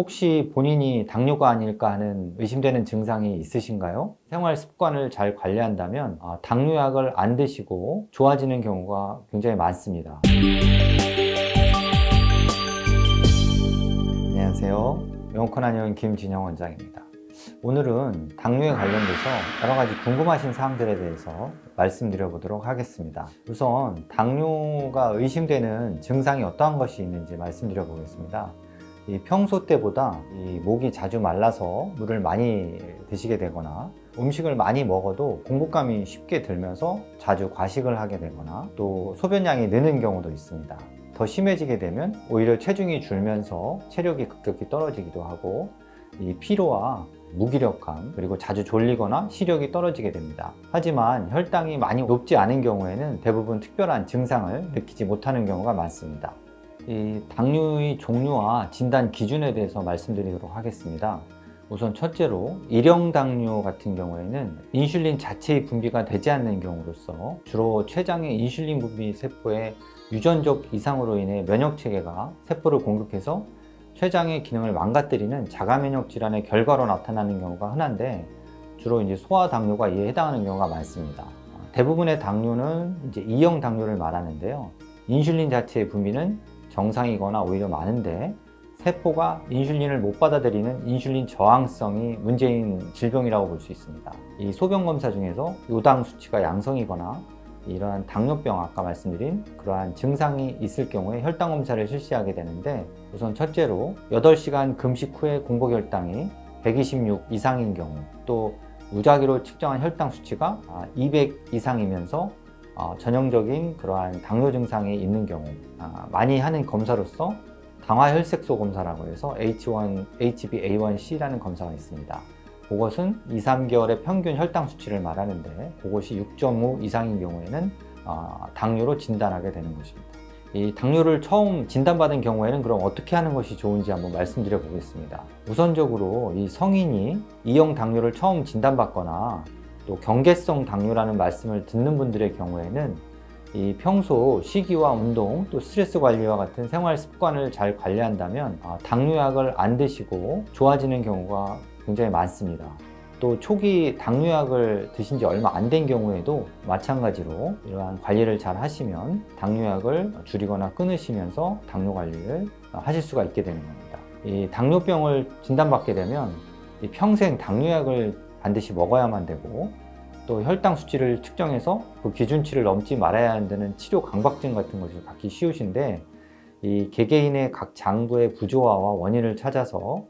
혹시 본인이 당뇨가 아닐까 하는 의심되는 증상이 있으신가요? 생활 습관을 잘 관리한다면 아, 당뇨약을 안 드시고 좋아지는 경우가 굉장히 많습니다. 안녕하세요. 명확한 한의원 김진영 원장입니다. 오늘은 당뇨에 관련돼서 여러 가지 궁금하신 사항들에 대해서 말씀드려 보도록 하겠습니다. 우선 당뇨가 의심되는 증상이 어떠한 것이 있는지 말씀드려 보겠습니다. 이 평소 때보다 이 목이 자주 말라서 물을 많이 드시게 되거나 음식을 많이 먹어도 공복감이 쉽게 들면서 자주 과식을 하게 되거나 또 소변량이 느는 경우도 있습니다. 더 심해지게 되면 오히려 체중이 줄면서 체력이 급격히 떨어지기도 하고 이 피로와 무기력감 그리고 자주 졸리거나 시력이 떨어지게 됩니다. 하지만 혈당이 많이 높지 않은 경우에는 대부분 특별한 증상을 느끼지 못하는 경우가 많습니다. 이 당뇨의 종류와 진단 기준에 대해서 말씀드리도록 하겠습니다. 우선 첫째로 일형 당뇨 같은 경우에는 인슐린 자체의 분비가 되지 않는 경우로서 주로 췌장의 인슐린 분비 세포의 유전적 이상으로 인해 면역 체계가 세포를 공격해서 췌장의 기능을 망가뜨리는 자가 면역 질환의 결과로 나타나는 경우가 흔한데 주로 이제 소아 당뇨가 이에 해당하는 경우가 많습니다. 대부분의 당뇨는 이제 E형 당뇨를 말하는데요. 인슐린 자체의 분비는 정상이거나 오히려 많은데 세포가 인슐린을 못 받아들이는 인슐린 저항성이 문제인 질병이라고 볼 수 있습니다. 이 소변 검사 중에서 요당 수치가 양성이거나 이러한 당뇨병 아까 말씀드린 그러한 증상이 있을 경우에 혈당 검사를 실시하게 되는데 우선 첫째로 8시간 금식 후에 공복 혈당이 126 이상인 경우 또 무작위로 측정한 혈당 수치가 200 이상이면서 어, 전형적인 그러한 당뇨 증상이 있는 경우 아, 많이 하는 검사로서 당화혈색소 검사라고 해서 H1, HbA1c라는 검사가 있습니다. 그것은 2, 3개월의 평균 혈당 수치를 말하는데 그것이 6.5 이상인 경우에는 어, 당뇨로 진단하게 되는 것입니다. 이 당뇨를 처음 진단받은 경우에는 그럼 어떻게 하는 것이 좋은지 한번 말씀드려 보겠습니다. 우선적으로 이 성인이 E형 당뇨를 처음 진단받거나 또 경계성 당뇨라는 말씀을 듣는 분들의 경우에는 이 평소 식이와 운동 또 스트레스 관리와 같은 생활 습관을 잘 관리한다면 아, 당뇨약을 안 드시고 좋아지는 경우가 굉장히 많습니다. 또 초기 당뇨약을 드신 지 얼마 안 된 경우에도 마찬가지로 이러한 관리를 잘 하시면 당뇨약을 줄이거나 끊으시면서 당뇨 관리를 하실 수가 있게 되는 겁니다. 이 당뇨병을 진단받게 되면 이 평생 당뇨약을 반드시 먹어야만 되고 또 혈당 수치를 측정해서 그 기준치를 넘지 말아야 한다는 치료 강박증 같은 것을 갖기 쉬우신데 이 개개인의 각 장부의 부조화와 원인을 찾아서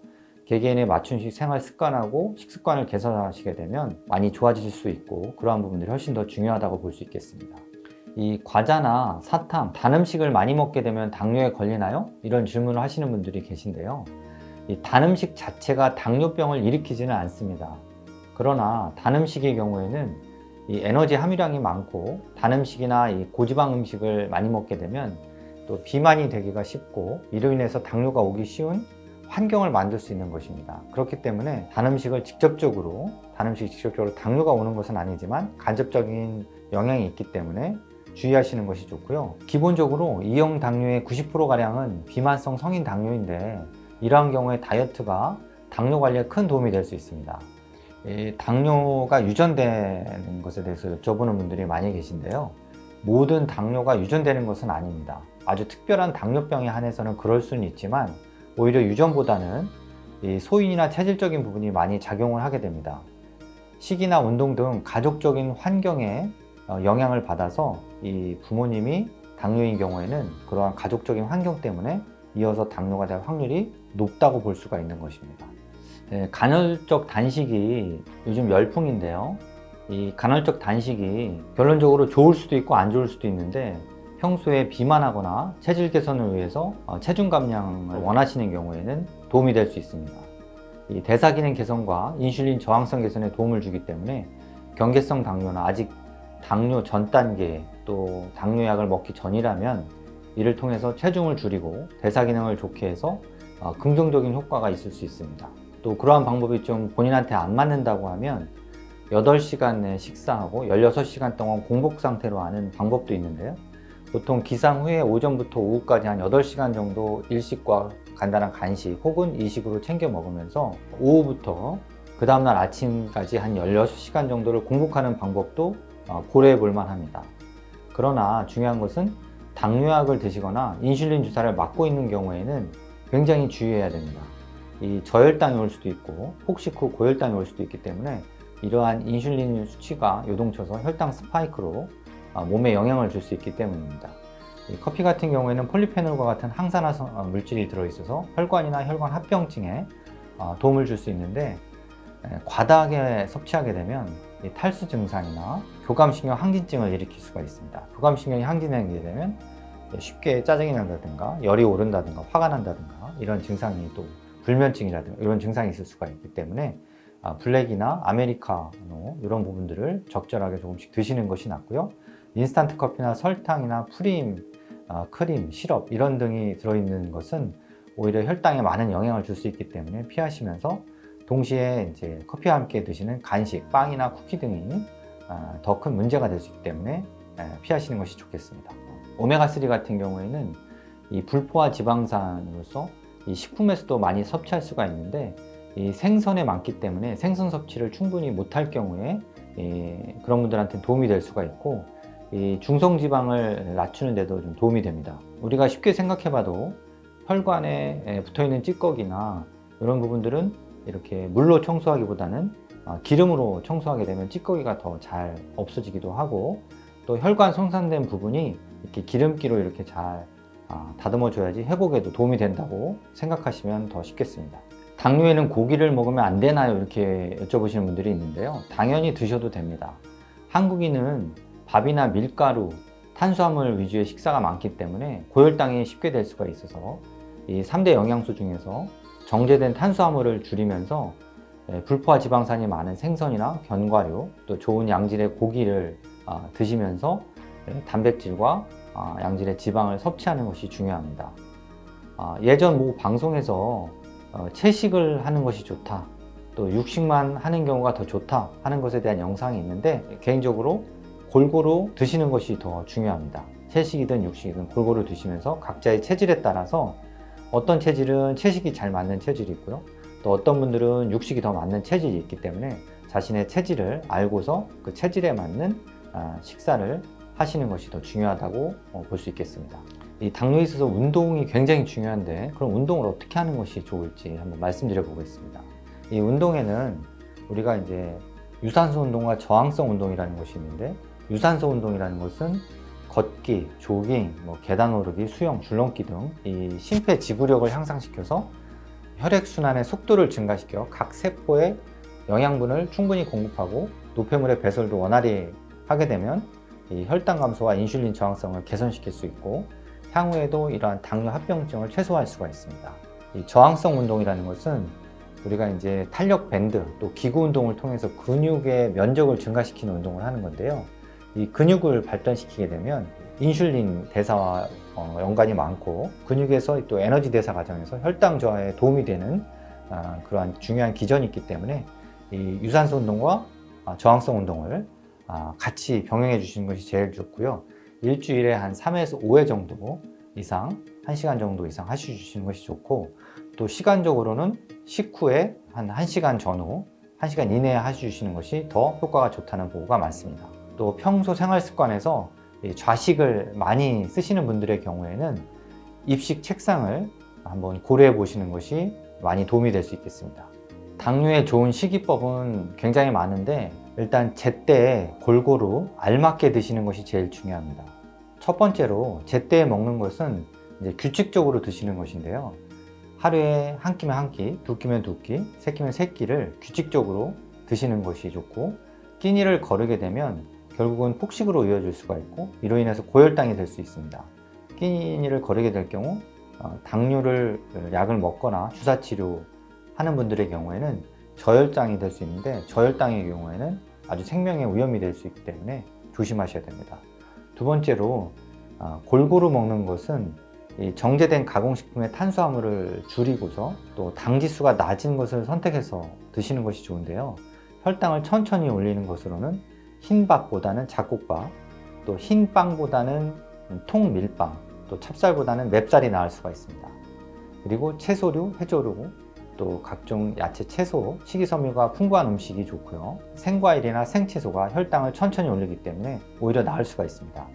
개개인의 맞춤식 생활 습관하고 식습관을 개선하시게 되면 많이 좋아지실 수 있고 그러한 부분들이 훨씬 더 중요하다고 볼 수 있겠습니다. 이 과자나 사탕, 단 음식을 많이 먹게 되면 당뇨에 걸리나요? 이런 질문을 하시는 분들이 계신데요. 이 단 음식 자체가 당뇨병을 일으키지는 않습니다. 그러나 단 음식의 경우에는 이 에너지 함유량이 많고 단 음식이나 이 고지방 음식을 많이 먹게 되면 또 비만이 되기가 쉽고 이로 인해서 당뇨가 오기 쉬운 환경을 만들 수 있는 것입니다. 그렇기 때문에 단 음식을 직접적으로 단 음식이 직접적으로 당뇨가 오는 것은 아니지만 간접적인 영향이 있기 때문에 주의하시는 것이 좋고요. 기본적으로 E형 당뇨의 90%가량은 비만성 성인 당뇨인데 이러한 경우에 다이어트가 당뇨 관리에 큰 도움이 될 수 있습니다. 이 당뇨가 유전되는 것에 대해서 여쭤보는 분들이 많이 계신데요. 모든 당뇨가 유전되는 것은 아닙니다. 아주 특별한 당뇨병에 한해서는 그럴 수는 있지만 오히려 유전보다는 이 소인이나 체질적인 부분이 많이 작용을 하게 됩니다. 식이나 운동 등 가족적인 환경에 어, 영향을 받아서 이 부모님이 당뇨인 경우에는 그러한 가족적인 환경 때문에 이어서 당뇨가 될 확률이 높다고 볼 수가 있는 것입니다. 네, 간헐적 단식이 요즘 열풍인데요. 이 간헐적 단식이 결론적으로 좋을 수도 있고 안 좋을 수도 있는데 평소에 비만하거나 체질 개선을 위해서 어, 체중 감량을 원하시는 경우에는 도움이 될 수 있습니다. 이 대사 기능 개선과 인슐린 저항성 개선에 도움을 주기 때문에 경계성 당뇨나 아직 당뇨 전 단계 또 당뇨약을 먹기 전이라면 이를 통해서 체중을 줄이고 대사 기능을 좋게 해서 어, 긍정적인 효과가 있을 수 있습니다. 또 그러한 방법이 좀 본인한테 안 맞는다고 하면 8시간 내 식사하고 16시간 동안 공복 상태로 하는 방법도 있는데요. 보통 기상 후에 오전부터 오후까지 한 8시간 정도 일식과 간단한 간식 혹은 이식으로 챙겨 먹으면서 오후부터 그 다음날 아침까지 한 16시간 정도를 공복하는 방법도 어, 고려해 볼 만합니다. 그러나 중요한 것은 당뇨약을 드시거나 인슐린 주사를 맞고 있는 경우에는 굉장히 주의해야 됩니다. 이 저혈당이 올 수도 있고 폭식 후 고혈당이 올 수도 있기 때문에 이러한 인슐린 수치가 요동쳐서 혈당 스파이크로 아, 몸에 영향을 줄 수 있기 때문입니다. 이 커피 같은 경우에는 폴리페놀과 같은 항산화 성- 어, 물질이 들어있어서 혈관이나 혈관 합병증에 어, 도움을 줄 수 있는데 에, 과다하게 섭취하게 되면 이 탈수 증상이나 교감신경 항진증을 일으킬 수가 있습니다. 교감신경이 항진하게 되면 쉽게 짜증이 난다든가 열이 오른다든가 화가 난다든가 이런 증상이 또 불면증이라든가 이런 증상이 있을 수가 있기 때문에 아, 블랙이나 아메리카노 이런 부분들을 적절하게 조금씩 드시는 것이 낫고요. 인스턴트 커피나 설탕이나 프림, 아, 크림, 시럽 이런 등이 들어있는 것은 오히려 혈당에 많은 영향을 줄 수 있기 때문에 피하시면서 동시에 이제 커피와 함께 드시는 간식, 빵이나 쿠키 등이 아, 더큰 문제가 될 수 있기 때문에 에, 피하시는 것이 좋겠습니다. 오메가3 같은 경우에는 이 불포화 지방산으로서 이 식품에서도 많이 섭취할 수가 있는데 이 생선에 많기 때문에 생선 섭취를 충분히 못할 경우에 이 그런 분들한테 도움이 될 수가 있고 이 중성 지방을 낮추는 데도 좀 도움이 됩니다. 우리가 쉽게 생각해봐도 혈관에 붙어 있는 찌꺼기나 이런 부분들은 이렇게 물로 청소하기보다는 아, 기름으로 청소하게 되면 찌꺼기가 더 잘 없어지기도 하고 또 혈관 손상된 부분이 이렇게 기름기로 이렇게 잘 아, 다듬어 줘야지 회복에도 도움이 된다고 생각하시면 더 쉽겠습니다. 당뇨에는 고기를 먹으면 안 되나요? 이렇게 여쭤보시는 분들이 있는데요. 당연히 드셔도 됩니다. 한국인은 밥이나 밀가루, 탄수화물 위주의 식사가 많기 때문에 고혈당이 쉽게 될 수가 있어서 이 3대 영양소 중에서 정제된 탄수화물을 줄이면서 예, 불포화 지방산이 많은 생선이나 견과류, 또 좋은 양질의 고기를 아, 드시면서 예, 단백질과 아, 양질의 지방을 섭취하는 것이 중요합니다. 아, 예전 모 방송에서 어, 채식을 하는 것이 좋다. 또 육식만 하는 경우가 더 좋다 하는 것에 대한 영상이 있는데 개인적으로 골고루 드시는 것이 더 중요합니다. 채식이든 육식이든 골고루 드시면서 각자의 체질에 따라서 어떤 체질은 채식이 잘 맞는 체질이 있고요. 또 어떤 분들은 육식이 더 맞는 체질이 있기 때문에 자신의 체질을 알고서 그 체질에 맞는 아, 식사를 하시는 것이 더 중요하다고 어, 볼수 있겠습니다. 이 당뇨에 있어서 운동이 굉장히 중요한데 그럼 운동을 어떻게 하는 것이 좋을지 한번 말씀드려 보겠습니다. 이 운동에는 우리가 이제 유산소 운동과 저항성 운동이라는 것이 있는데 유산소 운동이라는 것은 걷기, 조깅, 뭐 계단 오르기, 수영, 줄넘기 등 이 심폐 지구력을 향상시켜서 혈액 순환의 속도를 증가시켜 각 세포에 영양분을 충분히 공급하고 노폐물의 배설도 원활히 하게 되면 이 혈당 감소와 인슐린 저항성을 개선시킬 수 있고 향후에도 이러한 당뇨 합병증을 최소화할 수가 있습니다. 이 저항성 운동이라는 것은 우리가 이제 탄력 밴드 또 기구 운동을 통해서 근육의 면적을 증가시키는 운동을 하는 건데요. 이 근육을 발전시키게 되면 인슐린 대사와 어, 연관이 많고 근육에서 또 에너지 대사 과정에서 혈당 저하에 도움이 되는 아, 그러한 중요한 기전이 있기 때문에 이 유산소 운동과 아, 저항성 운동을 아, 같이 병행해 주시는 것이 제일 좋고요. 일주일에 한 3회에서 5회 정도 이상, 1시간 정도 이상 하셔주시는 것이 좋고 또 시간적으로는 식후에 한 1시간 전후, 1시간 이내에 하셔주시는 것이 더 효과가 좋다는 보고가 많습니다. 또 평소 생활 습관에서 이 좌식을 많이 쓰시는 분들의 경우에는 입식 책상을 한번 고려해 보시는 것이 많이 도움이 될 수 있겠습니다. 당뇨에 좋은 식이법은 굉장히 많은데 일단 제때 골고루 알맞게 드시는 것이 제일 중요합니다. 첫 번째로 제때 먹는 것은 이제 규칙적으로 드시는 것인데요. 하루에 한 끼면 한 끼, 두 끼면 두 끼, 세 끼면 세 끼를 규칙적으로 드시는 것이 좋고 끼니를 거르게 되면 결국은 폭식으로 이어질 수가 있고 이로 인해서 고혈당이 될 수 있습니다. 끼니를 거르게 될 경우 어, 당뇨를 약을 먹거나 주사 치료 하는 분들의 경우에는 저혈당이 될 수 있는데 저혈당의 경우에는 아주 생명의 위험이 될 수 있기 때문에 조심하셔야 됩니다. 두 번째로 어, 골고루 먹는 것은 이 정제된 가공식품의 탄수화물을 줄이고서 또 당지수가 낮은 것을 선택해서 드시는 것이 좋은데요. 혈당을 천천히 올리는 것으로는 흰밥보다는 잡곡밥, 또 흰빵보다는 통밀빵, 또 찹쌀보다는 맵쌀이 나을 수가 있습니다. 그리고 채소류, 해조류, 또 각종 야채, 채소, 식이섬유가 풍부한 음식이 좋고요. 생과일이나 생채소가 혈당을 천천히 올리기 때문에 오히려 나을 수가 있습니다.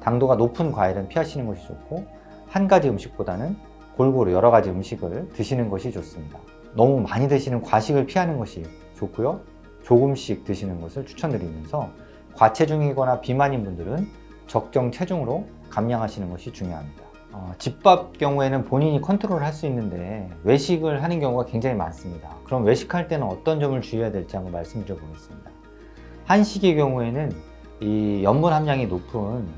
당도가 높은 과일은 피하시는 것이 좋고 한 가지 음식보다는 골고루 여러 가지 음식을 드시는 것이 좋습니다. 너무 많이 드시는 과식을 피하는 것이 좋고요. 조금씩 드시는 것을 추천드리면서 과체중이거나 비만인 분들은 적정 체중으로 감량하시는 것이 중요합니다. 어, 집밥 경우에는 본인이 컨트롤 할수 있는데 외식을 하는 경우가 굉장히 많습니다. 그럼 외식할 때는 어떤 점을 주의해야 될지 한번 말씀드려 보겠습니다. 한식의 경우에는 이 염분 함량이 높은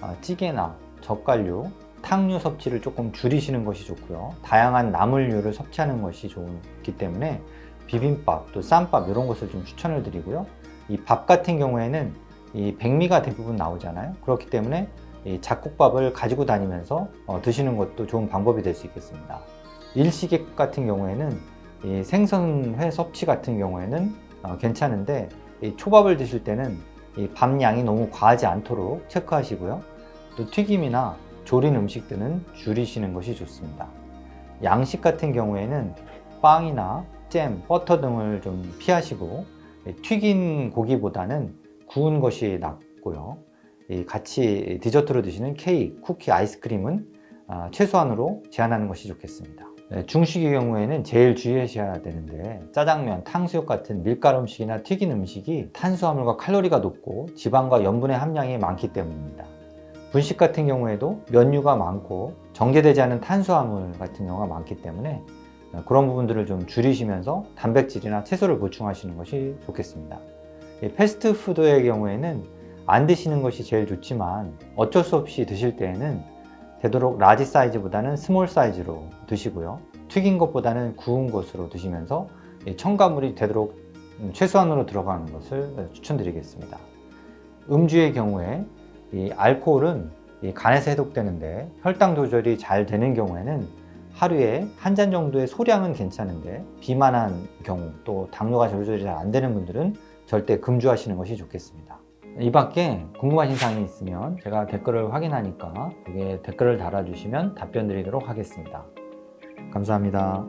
어, 찌개나 젓갈류, 탕류 섭취를 조금 줄이시는 것이 좋고요. 다양한 나물류를 섭취하는 것이 좋기 때문에 비빔밥, 또 쌈밥 이런 것을 좀 추천을 드리고요. 이 밥 같은 경우에는 이 백미가 대부분 나오잖아요. 그렇기 때문에 이 잡곡밥을 가지고 다니면서 어, 드시는 것도 좋은 방법이 될 수 있겠습니다. 일식액 같은 경우에는 이 생선회 섭취 같은 경우에는 어, 괜찮은데 이 초밥을 드실 때는 이 밥량이 너무 과하지 않도록 체크하시고요. 또 튀김이나 조린 음식들은 줄이시는 것이 좋습니다. 양식 같은 경우에는 빵이나 잼, 버터 등을 좀 피하시고 튀긴 고기보다는 구운 것이 낫고요. 이 같이 디저트로 드시는 케이크, 쿠키, 아이스크림은 아, 최소한으로 제한하는 것이 좋겠습니다. 네, 중식의 경우에는 제일 주의하셔야 되는데 짜장면, 탕수육 같은 밀가루 음식이나 튀긴 음식이 탄수화물과 칼로리가 높고 지방과 염분의 함량이 많기 때문입니다. 분식 같은 경우에도 면류가 많고 정제되지 않은 탄수화물 같은 경우가 많기 때문에 어, 그런 부분들을 좀 줄이시면서 단백질이나 채소를 보충하시는 것이 좋겠습니다. 이 패스트푸드의 경우에는 안 드시는 것이 제일 좋지만 어쩔 수 없이 드실 때에는 되도록 라지 사이즈보다는 스몰 사이즈로 드시고요. 튀긴 것보다는 구운 것으로 드시면서 이 첨가물이 되도록 음, 최소한으로 들어가는 것을 추천드리겠습니다. 음주의 경우에 이 알코올은 이 간에서 해독되는데 혈당 조절이 잘 되는 경우에는 하루에 한 잔 정도의 소량은 괜찮은데 비만한 경우 또 당뇨가 조절이 잘 안 되는 분들은 절대 금주하시는 것이 좋겠습니다. 이 밖에 궁금하신 사항이 있으면 제가 댓글을 확인하니까 여기에 댓글을 달아주시면 답변 드리도록 하겠습니다. 감사합니다.